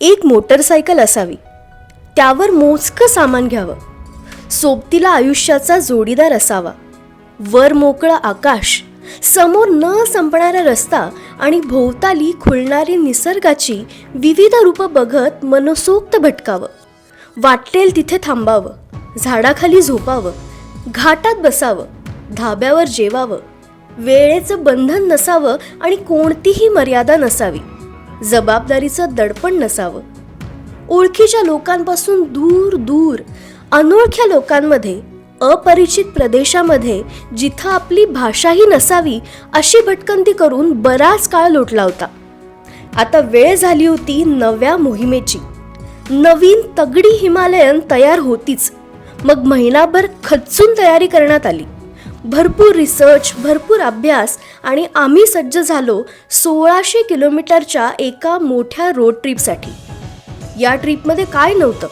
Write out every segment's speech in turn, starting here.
एक मोटरसायकल असावी. त्यावर मोजकं सामान घ्यावं. सोबतीला आयुष्याचा जोडीदार असावा. वर मोकळं आकाश समोर न संपणारा रस्ता आणि भोवताली खुलणारी निसर्गाची विविध रूपं बघत मनसोक्त भटकावं. वाटेल तिथे थांबावं झाडाखाली झोपावं घाटात बसावं धाब्यावर जेवावं. वेळेचं बंधन नसावं आणि कोणतीही मर्यादा नसावी. जबाबदारीचं दडपण नसावं. ओळखीच्या लोकांपासून दूर दूर अनोळख्या लोकांमध्ये अपरिचित प्रदेशामध्ये जिथं आपली भाषाही नसावी अशी भटकंती करून बराच काळ लोटला होता. आता वेळ झाली होती नव्या मोहिमेची. नवीन तगडी हिमालयन तयार होतीच. मग महिनाभर खचून तयारी करण्यात आली. भरपूर रिसर्च भरपूर अभ्यास आणि आम्ही सज्ज झालो सोळाशे किलोमीटरच्या एका मोठ्या रोड ट्रीपसाठी या ट्रिपमध्ये काय नव्हतं?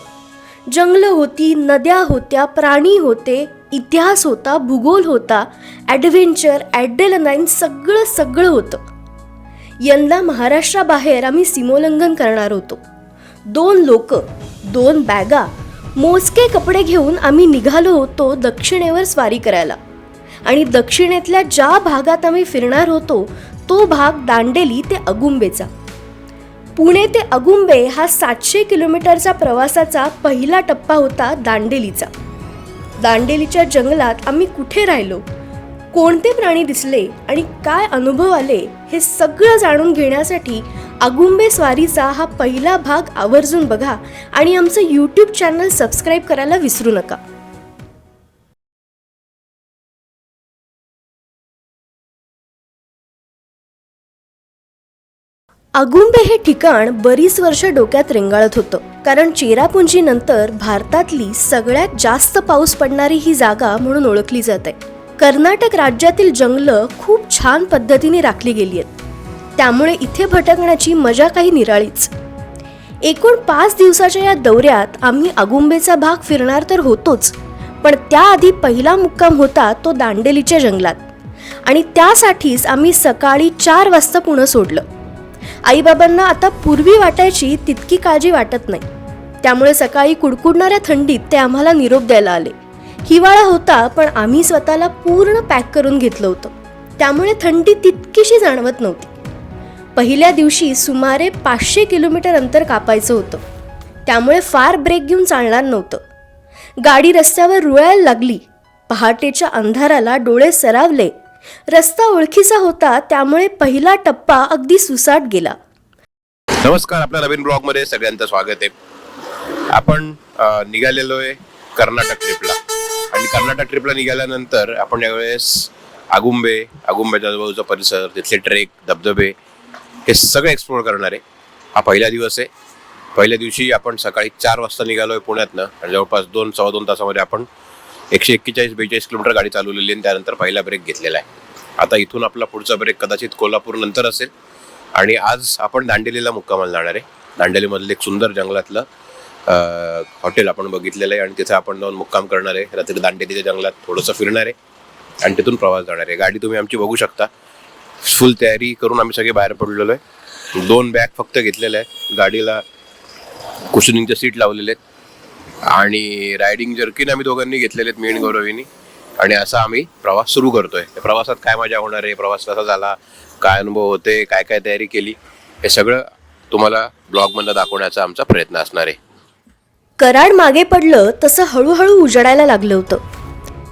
जंगलं होती नद्या होत्या प्राणी होते इतिहास होता भूगोल होता ॲडव्हेंचर ॲड्रेलनाईन सगळं सगळं होतं. यंदा महाराष्ट्राबाहेर आम्ही सीमोल्लंघन करणार होतो. दोन लोक दोन बॅगा मोजके कपडे घेऊन आम्ही निघालो होतो दक्षिणेवर स्वारी करायला. आणि दक्षिणेतल्या ज्या भागात आम्ही फिरणार होतो तो भाग दांडेली ते अगुंबेचा. पुणे ते अगुंबे हा सातशे किलोमीटरचा प्रवासाचा पहिला टप्पा होता दांडेलीचा. दांडेलीच्या जंगलात आम्ही कुठे राहिलो कोणते प्राणी दिसले आणि काय अनुभव आले हे सगळं जाणून घेण्यासाठी अगुंबे स्वारीचा हा पहिला भाग आवर्जून बघा आणि आमचं यूट्यूब चॅनल सबस्क्राईब करायला विसरू नका. अगुंबे हे ठिकाण बरीच वर्ष डोक्यात रेंगाळत होतं. कारण चेरापुंजीनंतर भारतातली सगळ्यात जास्त पाऊस पडणारी ही जागा म्हणून ओळखली जाते. कर्नाटक राज्यातील जंगलं खूप छान पद्धतीने राखली गेली आहेत. त्यामुळे इथे भटकण्याची मजा काही निराळीच. एकूण पाच दिवसाच्या या दौऱ्यात आम्ही अगुंबेचा भाग फिरणार तर होतोच पण त्याआधी पहिला मुक्काम होता तो दांडेलीच्या जंगलात. आणि त्यासाठीच आम्ही सकाळी चार वाजता पुणं सोडलं. आईबाबांना आता पूर्वी वाटायची तितकी काळजी वाटत नाही. त्यामुळे सकाळी कुडकुडणाऱ्या थंडीत ते आम्हाला निरोप द्यायला आले. हिवाळा होता पण आम्ही स्वतःला पूर्ण पॅक करून घेतलं होतं. त्यामुळे थंडी तितकीशी जाणवत नव्हती. पहिल्या दिवशी सुमारे पाचशे किलोमीटर अंतर कापायचं होतं. त्यामुळे फार ब्रेक घेऊन चालणार नव्हतं. गाडी रस्त्यावर रुळायला लागली. पहाटेच्या अंधाराला डोळे सरावले. रस्ता ओळखीचा होता त्यामुळे पहिला टप्पा अगदी सुसाट गेला. नमस्कार आपल्या नवीन ब्लॉगमध्ये सगळ्यांचं स्वागत आहे. आपण निघालेलो आहे कर्नाटक ट्रिपला आणि कर्नाटक ट्रिपला निघाल्यानंतर आपण यावेळेस आगुंबे आगुंबे आजूबाजूचा परिसर तिथले ट्रेक धबधबे हे सगळं एक्सप्लोर करणार आहे. हा पहिला दिवस आहे. पहिल्या दिवशी आपण सकाळी चार वाजता निघालो आहे पुण्यातनं. आणि जवळपास दोन सव्वा दोन तासामध्ये आपण एकशे एक्केचाळीस बेचाळीस किलोमीटर गाडी चालवलेली आणि त्यानंतर पहिला ब्रेक घेतलेला आहे. आता इथून आपला पुढचा ब्रेक कदाचित कोल्हापूर नंतर असेल. आणि आज आपण दांडेलीला मुक्कामाला जाणार आहे. दांडेलीमधलं एक सुंदर जंगलातलं हॉटेल आपण बघितलेलं आहे आणि तिथे आपण जाऊन मुक्काम करणार आहे. रात्री दांडेलीच्या जंगलात थोडंसं फिरणार आहे आणि तिथून प्रवास जाणार आहे. गाडी तुम्ही आमची बघू शकता. फुल तयारी करून आम्ही सगळे बाहेर पडलेलो आहे. दोन बॅग फक्त घेतलेल्या आहेत. गाडीला कुशनिंगचे सीट लावलेले आहेत. आणि रायडिंग जर्किन आम्ही दोघांनी घेतलेले आहेत मी आणि गौरवीनी. आणि असा आम्ही प्रवास सुरू करतोय. प्रवासात काय मजा होणार आहे? प्रवास कसा झाला? काय अनुभव होते? काय काय तयारी केली? हे सगळं तुम्हाला ब्लॉगमधनं दाखवण्याचा आमचा प्रयत्न असणार आहे. कराड मागे पडलं तसं हळूहळू उजडायला लागलं होतं.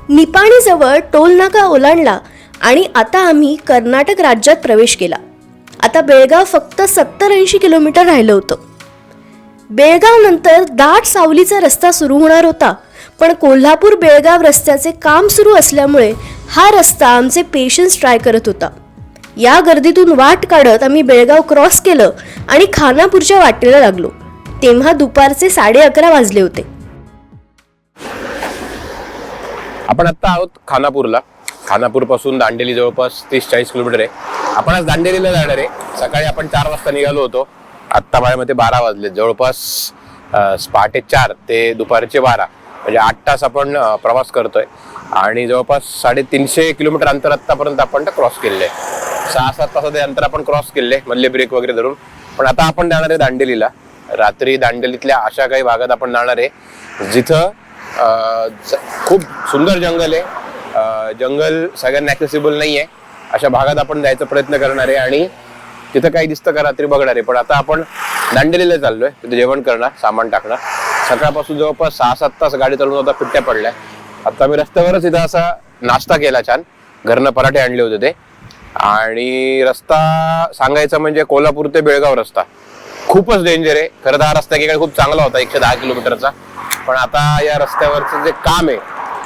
निपाणीजवळ टोल नाका ओलांडला आणि आता आम्ही कर्नाटक राज्यात प्रवेश केला. आता बेळगाव फक्त सत्तर ऐंशी किलोमीटर राहिलं होतं. बेळगाव नंतर दाट सावलीचा रस्ता सुरू होणार होता. पण कोल्हापूर बेळगाव रस्त्याचे काम सुरू असल्यामुळे हा रस्ता आमचे पेशन्स ट्राय करत होता. या गर्दीतून वाट काढत आम्ही बेळगाव क्रॉस केलं आणि खानापूरच्या वाटेला लागलो. तेव्हा दुपारचे साडे अकरा वाजले होते. आपण आता आहोत खानापूरला. खानापूरपासून दांडेली जवळपास तीस चाळीस किलोमीटर आहे. आपण आज दांडेलीला जाणार आहे. सकाळी आपण चार वाजता निघालो होतो. आत्ता माझ्या मते बारा वाजले. जवळपास पहाटे चार ते दुपारचे बारा. म्हणजे आठ तास आपण प्रवास करतोय. आणि जवळपास साडेतीनशे किलोमीटर अंतर आत्तापर्यंत आपण क्रॉस केले आहे सहा सात तासाचे अंतर आपण क्रॉस केले मधले ब्रेक वगैरे धरून. पण आता आपण जाणार आहे दांडेलीला. रात्री दांडेलीतल्या अशा काही भागात आपण जाणार आहे जिथं खूप सुंदर जंगल आहे. जंगल सगळ्यांना ऍक्सेसिबल नाही आहे अशा भागात आपण जायचा प्रयत्न करणार आहे आणि तिथं काही दिसतं का रात्री बघणार आहे पण आता आपण दांडेलीला चाललोय. तिथे जेवण करणार सामान टाकणार. सकाळपासून जवळपास सहा सात तास गाडी चालवून आता पिट्ट्या पडल्या आता मी रस्त्यावरच इथं असा नाश्ता केला छान. घरनं पराठे आणले होते ते. आणि रस्ता सांगायचा म्हणजे कोल्हापूर ते बेळगाव रस्ता. खूपच डेंजर आहे. खरं तर हा रस्ता एकीकडे खूप चांगला होता एकशे दहा किलोमीटरचा. पण आता या रस्त्यावरचं जे काम आहे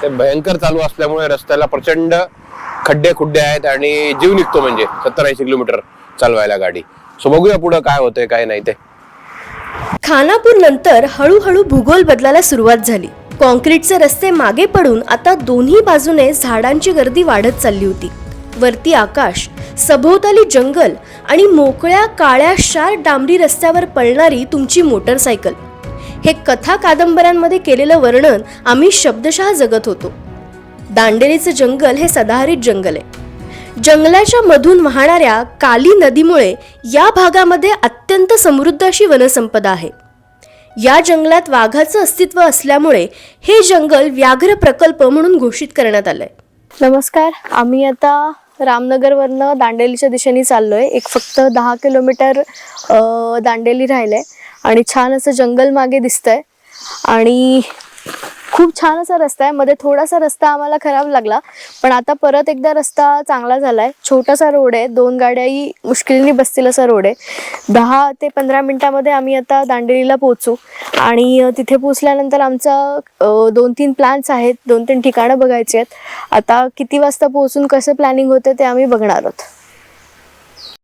ते भयंकर चालू असल्यामुळे रस्त्याला प्रचंड खड्डे खुड्डे आहेत आणि जीव निघतो म्हणजे सत्तर ऐंशी किलोमीटर. चालवायला गाडी. सो बघूया पुढे काय होतंय काय नाही ते. खानापूर नंतर हळूहळू भूगोल बदलायला सुरुवात झाली. कॉन्क्रीटचे रस्ते मागे पडून आता दोन्ही बाजूने झाडांची गर्दी वाढत चालली होती. वरती आकाश सभोवताली जंगल आणि मोकळ्या काळ्या शार डांबरी रस्त्यावर पळणारी तुमची मोटरसायकल. हे कथा कादंबऱ्यांमध्ये केलेलं वर्णन आम्ही शब्दशः जगत होतो. दांडेलीचं जंगल हे सदाहरित जंगल आहे. जंगलाच्या मधून वाहणाऱ्या काली नदीमुळे या भागामध्ये अत्यंत समृद्ध अशी वनसंपदा आहे. या जंगलात वाघाचं अस्तित्व असल्यामुळे हे जंगल व्याघ्र प्रकल्प म्हणून घोषित करण्यात आलंय. नमस्कार. आम्ही आता रामनगरवरनं दांडेलीच्या दिशेने चाललोय. एक फक्त दहा किलोमीटर दांडेली राहिलंय. आणि छान असं जंगल मागे दिसतंय. आणि खूप छान असा रस्ता आहे. मध्ये थोडासा रस्ता आम्हाला खराब लागला पण आता परत एकदा रस्ता चांगला झालाय. छोटासा रोड आहे. दोन गाड्याही मुश्किलीने बसतील असा रोड आहे. दहा ते पंधरा मिनिटामध्ये आम्ही आता दांडेलीला पोहोचू. आणि तिथे पोचल्यानंतर आमचा दोन तीन प्लॅन्स आहेत. दोन तीन ठिकाणं बघायची आहेत. आता किती वाजता पोहोचून कसं प्लॅनिंग होतं ते आम्ही बघणार आहोत.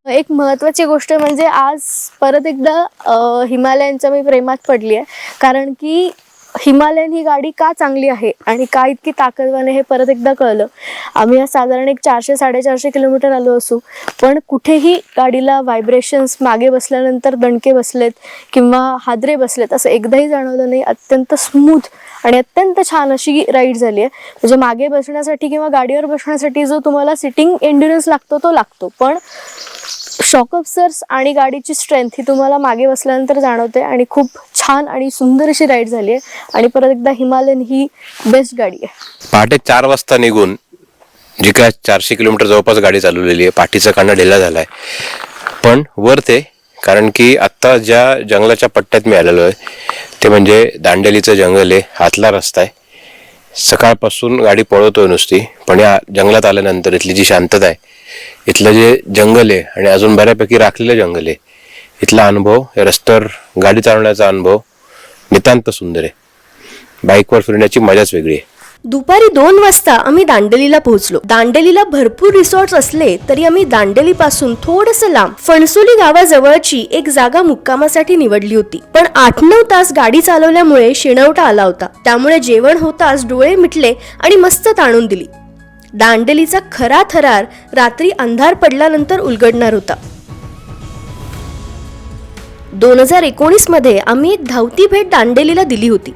एक महत्त्वाची गोष्ट म्हणजे आज परत एकदा हिमालयांच्या मी प्रेमात पडली आहे कारण की हिमालयन ही गाडी का चांगली आहे आणि का इतकी ताकदवान आहे हे परत एकदा कळलं. आम्ही साधारण एक चारशे साडेचारशे किलोमीटर आलो असू पण कुठेही गाडीला व्हायब्रेशन्स मागे बसल्यानंतर दणके बसलेत किंवा हादरे बसलेत असं एकदाही जाणवलं नाही. अत्यंत स्मूथ आणि अत्यंत छान अशी राईड झाली आहे. म्हणजे मागे बसण्यासाठी किंवा गाडीवर बसण्यासाठी जो तुम्हाला सिटिंग एन्ड्युरन्स लागतो तो लागतो. पण शॉक सर्स आणि गाडीची स्ट्रेंथ ही तुम्हाला मागे बसल्यानंतर जाणवते आणि खूप छान आणि सुंदर अशी राईड झाली आहे. आणि परत एकदा हिमालयन ही बेस्ट गाडी आहे. पहाटे चार वाजता निघून जी काय चारशे किलोमीटर जवळपास गाडी चालवलेली आहे पाठीचा कांदा ढिला झालाय. पण वर ते कारण की आत्ता ज्या जंगलाच्या पट्ट्यात मी आलेलो आहे ते म्हणजे दांडेलीचं जंगल आहे हातला रस्ता आहे. सकाळपासून गाडी पळवतोय नुसती पण या जंगलात आल्यानंतर इथली जी शांतता आहे इथलं जे जंगल आहे आणि अजून बऱ्यापैकी राखलेलं जंगल आहे इथला अनुभव रस्त्यावर गाडी चालवण्याचा अनुभव नितांत सुंदर आहे. बाईकवर फिरण्याची मजाच वेगळी आहे. दुपारी दोन वाजता आम्ही दांडेलीला पोहोचलो. दांडेलीला भरपूर रिसॉर्ट्स असले तरी आम्ही दांडेलीपासून थोडस लांब फणसोली गावाजवळची एक जागा मुक्कामासाठी निवडली होती. पण आठ नऊ तास गाडी चालवल्यामुळे शेणवटा आला होता. त्यामुळे जेवण होताच डोळे मिटले आणि मस्त ताणून दिली. दांडेलीचा खरा थरार रात्री अंधार पडल्यानंतर उलगडणार होता. दोन हजार एकोणीसमध्ये आम्ही एक धावती भेट दांडेलीला दिली होती.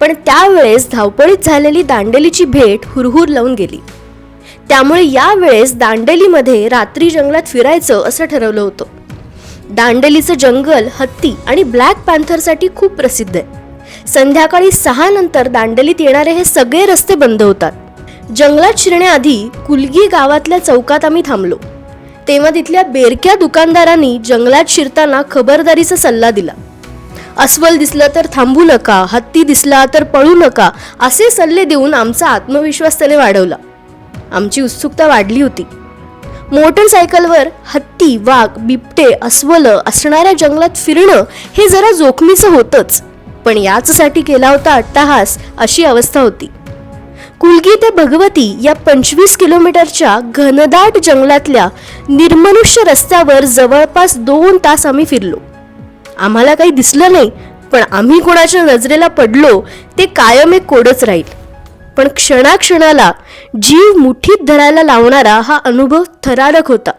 पण त्यावेळेस धावपळीत झालेली दांडेलीची भेट हुरहुर लावून गेली. त्यामुळे यावेळेस दांडेलीमध्ये रात्री जंगलात फिरायचं असं ठरवलं होतं. दांडेलीचं जंगल हत्ती आणि ब्लॅक पॅन्थरसाठी खूप प्रसिद्ध आहे. संध्याकाळी सहा नंतर दांडेलीत येणारे हे सगळे रस्ते बंद होतात. जंगलात शिरण्याआधी कुलगी गावातल्या चौकात आम्ही थांबलो. तेव्हा तिथल्या बेरक्या दुकानदारांनी जंगलात शिरताना खबरदारीचा सल्ला दिला. अस्वल दिसलं तर थांबू नका हत्ती दिसला तर पळू नका असे सल्ले देऊन आमचा आत्मविश्वास त्याने वाढवला. आमची उत्सुकता वाढली होती. मोटरसायकलवर हत्ती वाघ बिबटे अस्वल असणाऱ्या जंगलात फिरणं हे जरा जोखमीचं होतंच पण याचसाठी केला होता अट्टाहास अशी अवस्था होती. कुलगी ते भगवती या पंचवीस किलोमीटरच्या घनदाट जंगलातल्या निर्मनुष्य रस्त्यावर जवळपास दोन तास आम्ही फिरलो. आम्हाला काही दिसलं नाही पण आम्ही कोणाच्या नजरेला पडलो ते कायम एक कोडच राहील. पण क्षणाक्षणाला जीव मुठीत धरायला लावणारा हा अनुभव थरारक होता.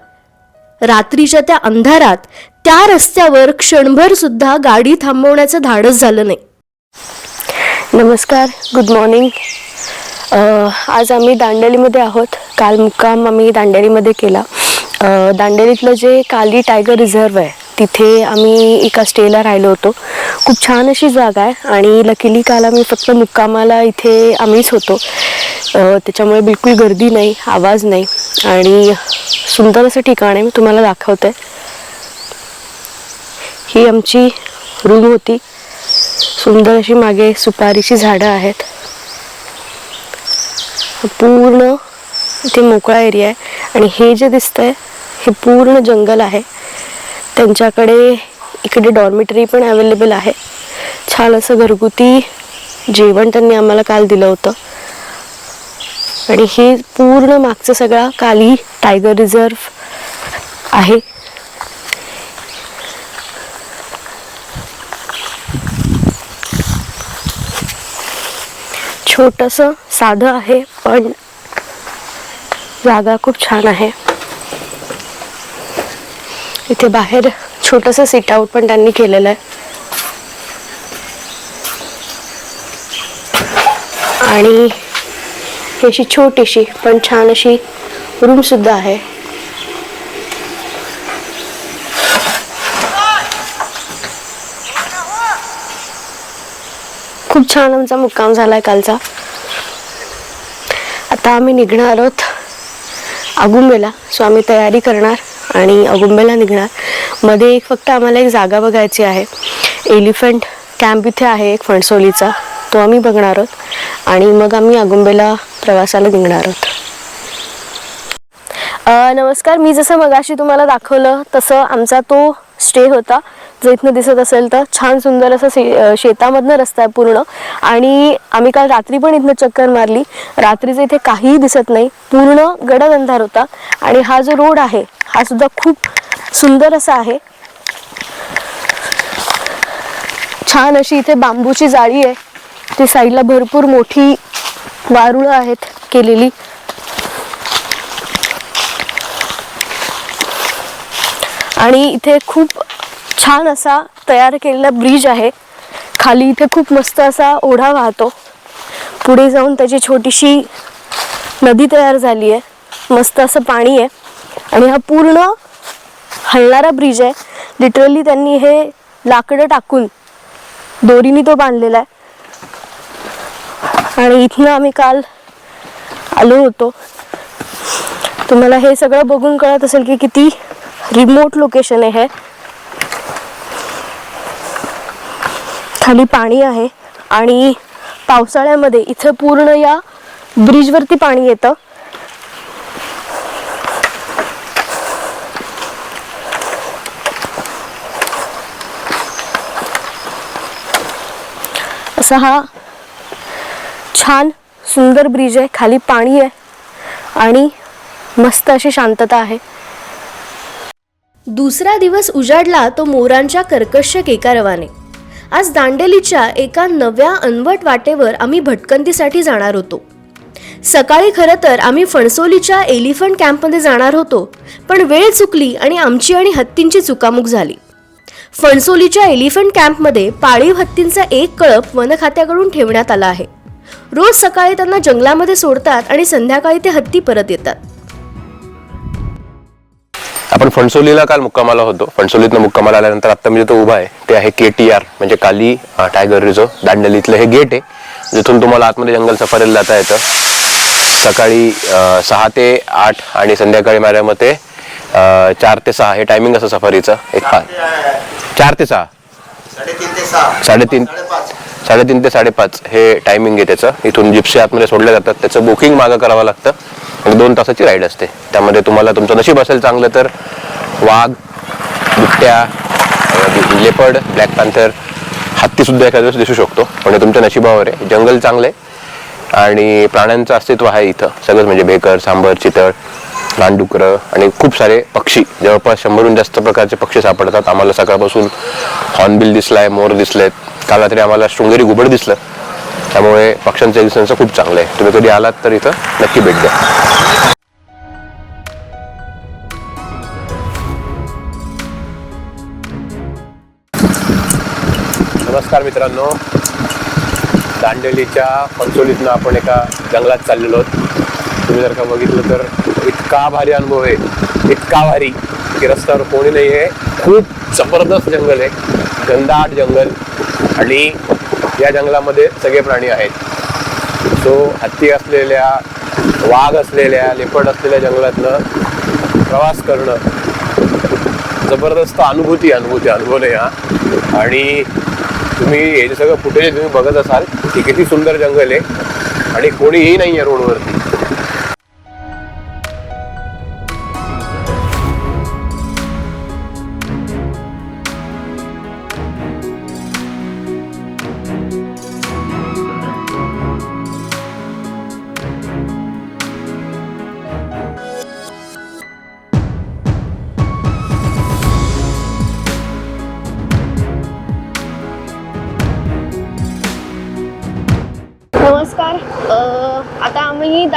रात्रीच्या त्या अंधारात त्या रस्त्यावर क्षणभर सुद्धा गाडी थांबवण्याचं धाडस झालं नाही. नमस्कार गुड मॉर्निंग आज आम्ही दांडेलीमध्ये आहोत. काल मुक्काम आम्ही दांडेलीमध्ये केला. दांडेलीतलं जे काली टायगर रिझर्व आहे तिथे आम्ही एका स्टेला राहिलो होतो. खूप छान अशी जागा आहे आणि लकीली काल आम्ही फक्त मुक्कामाला इथे आम्हीच होतो. त्याच्यामुळे बिलकुल गर्दी नाही आवाज नाही आणि सुंदर असं ठिकाण आहे. मी तुम्हाला दाखवते. ही आमची रूम होती. सुंदर अशी मागे सुपारीची झाडं आहेत. पूर्ण इथे मोकळा एरिया आहे. आणि हे जे दिसतंय हे पूर्ण जंगल आहे. त्यांच्याकडे इकडे डॉर्मेटरी पण अवेलेबल आहे. छान असं घरगुती जेवण त्यांनी आम्हाला काल दिलं होतं. आणि हे पूर्ण मागचं सगळा काली टायगर रिझर्व आहे. छोटंसं साधं आहे पण जागा खूप छान आहे. इथे बाहेर छोटंसं सिट आउट पण त्यांनी केलेलं आहे. आणि अशी छोटीशी पण छान अशी रूम सुद्धा आहे. खूप छान आमचा मुक्काम झालाय कालचा. आता आम्ही निघणार आहोत अगुंबेला. सो आम्ही तयारी करणार आणि अगुंबेला निघणार. मध्ये एक फक्त आम्हाला एक जागा बघायची आहे. एलिफंट कॅम्प इथे आहे एक फणसोलीचा. तो आम्ही बघणार आहोत. आणि मग आम्ही अगुंबेला प्रवासाला निघणार आहोत. नमस्कार मी जसं मगाशी तुम्हाला दाखवलं तसं आमचा तो स्टे होता जो इथनं दिसत असेल तर छान सुंदर असं शे शेतामधनं रस्ता आहे पूर्ण. आणि आम्ही काल रात्री पण इथनं चक्कर मारली. रात्रीचं इथे काहीही दिसत नाही. पूर्ण गडद अंधार होता. आणि हा जो रोड आहे हा सुद्धा खूप सुंदर असा आहे. छान अशी इथे बांबूची जाळी आहे. ती साईडला भरपूर मोठी वारुळं आहेत केलेली. आणि इथे खूप छान असा तयार केलेला ब्रिज आहे. खाली इथे खूप मस्त असा ओढा वाहतो. पुढे जाऊन त्याची छोटीशी नदी तयार झाली आहे. मस्त असं पाणी आहे. आणि हा पूर्ण हलणारा ब्रिज आहे. लिटरली त्यांनी हे लाकडं टाकून दोरीने तो बांधलेला आहे. आणि इथनं आम्ही काल आलो होतो. तुम्हाला हे सगळं बघून कळत असेल की किती रिमोट लोकेशन आहे. हे खाली पाणी आहे आणि पावसाळ्यामध्ये इथं पूर्ण या ब्रिजवरती पाणी येतं. असा हा छान सुंदर ब्रिज आहे. खाली पाणी आहे आणि मस्त अशी शांतता आहे. दुसरा दिवस उजाडला तो मोरांच्या कर्कश केकारवाने आज दांडेलीच्या एका नव्या अनवट वाटेवर आम्ही भटकंतीसाठी जाणार होतो. सकाळी खरं तर आम्ही फणसोलीच्या एलिफंट कॅम्पमध्ये जाणार होतो पण वेळ चुकली आणि आमची आणि हत्तींची चुकामुक झाली. फणसोलीच्या एलिफंट कॅम्पमध्ये पाळीव हत्तींचा एक कळप वनखात्याकडून ठेवण्यात आला आहे. रोज सकाळी त्यांना जंगलामध्ये सोडतात आणि संध्याकाळी ते हत्ती परत येतात. आपण फणसोलीला काल मुक्कामाला होतो. फणसोलीतनं मुक्कामाला आल्यानंतर आत्ता म्हणजे तो उभा आहे ते आहे के टी आर म्हणजे काली टायगर रिझर्व दांडलीतलं हे गेट आहे. जिथून तुम्हाला आतमध्ये जंगल सफारीला जाता येतं. सकाळी सहा ते आठ आणि संध्याकाळी माझ्या मते चार ते सहा. हे टायमिंग असं सफारीचं. एक फार चार ते सहा. साडेतीन साडेतीन साडेतीन ते साडेपाच. हे टायमिंग आहे त्याचं. इथून जिप्सी आतमध्ये सोडल्या जातात. त्याचं बुकिंग मागं करावं लागतं. आणि दोन तासाची राईड असते. त्यामध्ये तुम्हाला तुमचं नशीब असेल चांगलं तर वाघ बिबट्या लेपर्ड ब्लॅक पॅन्थर हत्तीसुद्धा एखाद्या दिवस दिसू शकतो. पण तुमच्या नशिबावर आहे. जंगल चांगलं आहे. आणि प्राण्यांचं अस्तित्व आहे इथं. सगळंच म्हणजे बेकर सांबर चितळ रानडुकरं आणि खूप सारे पक्षी. जवळपास शंभरहून जास्त प्रकारचे पक्षी सापडतात. आम्हाला सकाळपासून हॉर्नबिल दिसलाय मोर दिसलेत. काल रात्री आम्हाला शृंगेरी घुबड दिसलं. त्यामुळे पक्ष्यांचं एक्झिस्टन्स खूप चांगलं आहे. तुम्ही कधी आलात तर इथं नक्की भेट द्या. नमस्कार मित्रांनो. दांडेलीच्या पंचोलीतनं आपण एका जंगलात चाललेलो आहोत. तुम्ही जर का बघितलं तर इतका भारी अनुभव आहे. इतका भारी की रस्त्यावर कोणी नाही आहे खूप जबरदस्त जंगल आहे. घनदाट जंगल आणि या जंगलामध्ये सगळे प्राणी आहेत. सो हत्ती असलेल्या वाघ असलेल्या लेपड असलेल्या जंगलातनं प्रवास करणं जबरदस्त अनुभूती अनुभूती अनुभवलंय हा. आणि तुम्ही हे जे सगळं फुटेज तुम्ही बघत असाल की किती सुंदर जंगल आहे. आणि कोणीही नाही आहे रोडवरती.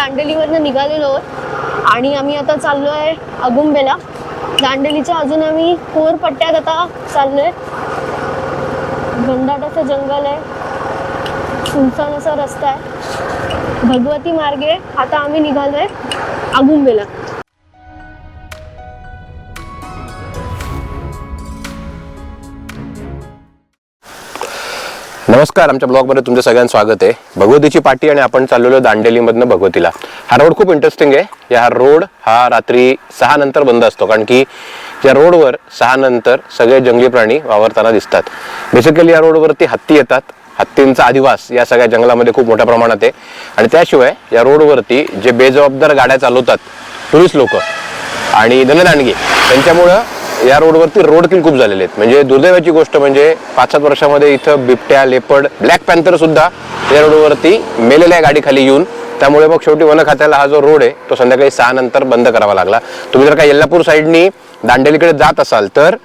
दांडेलीवरनं निघालेलो आहोत. आणि आम्ही आता चाललो आहे अगुंबेला. दांडेलीच्या अजून आम्ही कोर पट्ट्यात आता चाललोय. घनदाटाचं जंगल आहे. सुनसान असा रस्ता आहे. भगवती मार्गे आता आम्ही निघालोय अगुंबेला. नमस्कार आमच्या ब्लॉगमध्ये तुमचं सगळ्यांचं स्वागत आहे. भगवतीची पाठी आणि आपण चाललेलो दांडेलीमधनं भगवतीला. हा रोड खूप इंटरेस्टिंग आहे. या रोड हा रात्री सहा नंतर बंद असतो कारण की या रोडवर सहा नंतर सगळे जंगली प्राणी वावरताना दिसतात. बेसिकली या रोडवरती हत्ती येतात. हत्तींचा अधिवास या सगळ्या जंगलामध्ये खूप मोठ्या प्रमाणात आहे. आणि त्याशिवाय या रोडवरती जे बेजबाबदार गाड्या चालवतात टुरिस्ट लोक आणि दनदांडगी त्यांच्यामुळं या रोडवरती रोड किल खूप झालेले आहेत. म्हणजे दुर्दैवाची गोष्ट म्हणजे पाच सात वर्षामध्ये इथं बिबट्या लेपड ब्लॅक पॅन्थर सुद्धा या रोडवरती मेलेल्या गाडीखाली येऊन त्यामुळे मग शेवटी वन खात्याला हा जो रोड आहे तो संध्याकाळी सहा नंतर बंद करावा लागला. तुम्ही जर का येल्लापूर साईडनी दांडेलीकडे जात असाल तर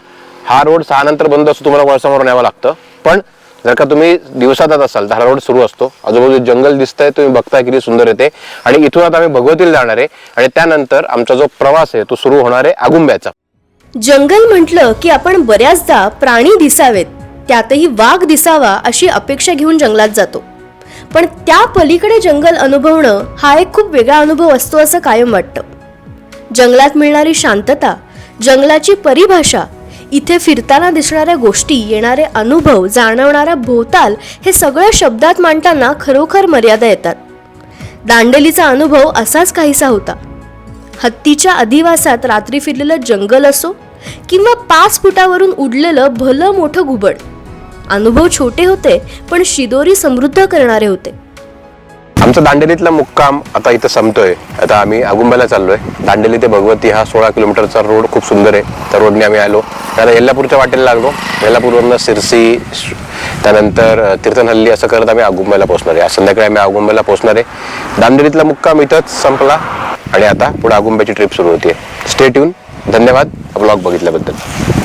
हा रोड सहा नंतर बंद असतो तुम्हाला वळसामोर न्यावं लागतं. पण जर का तुम्ही दिवसा जात असाल तर हा रोड सुरू असतो. आजूबाजू जंगल दिसतंय तुम्ही बघताय किती सुंदर येते आणि इथून आता आम्ही भगवतीला जाणार आहे. आणि त्यानंतर आमचा जो प्रवास आहे तो सुरू होणार आहे आगुंब्याचा. जंगल म्हटलं की आपण बऱ्याचदा प्राणी दिसावेत. त्यातही वाघ दिसावा अशी अपेक्षा घेऊन जंगलात जातो. पण त्या पलीकडे जंगल अनुभवणं हा एक खूप वेगळा अनुभव असतो असं कायम वाटतं. जंगलात मिळणारी शांतता जंगलाची परिभाषा इथे फिरताना दिसणाऱ्या गोष्टी येणारे अनुभव जाणवणारा भोवताल हे सगळं शब्दात मांडताना खरोखर मर्यादा येतात. दांडेलीचा अनुभव असाच काहीसा होता. हत्तीच्या अधिवासात रात्री फिरलेलं जंगल असो किंवा पाच फुटावरून उडलेलं भलं मोठं घुबड. अनुभव छोटे होते पण शिदोरी समृद्ध करणारे होते. आमचा दांडेलीतला मुक्काम आता इथं संपतोय. आता आम्ही आगुंब्याला चाललोय. दांडेली ते भगवती हा सोळा किलोमीटरचा रोड खूप सुंदर आहे. त्या रोडने आम्ही आलो. त्याला येल्लापूरच्या वाटेला लागलो. येल्लापूरवरनं सिरसी त्यानंतर तीर्थनहल्ली असं करत आम्ही आगुंब्याला पोहोचणार आहे. आज संध्याकाळी आम्ही आगुंब्याला पोहोचणार आहे. दांडेलीतला मुक्काम इथंच संपला. आणि आता पुढे आगुंब्याची ट्रिप सुरू होती स्टेट येऊन धन्यवाद. ब्लॉग बघितल्याबद्दल.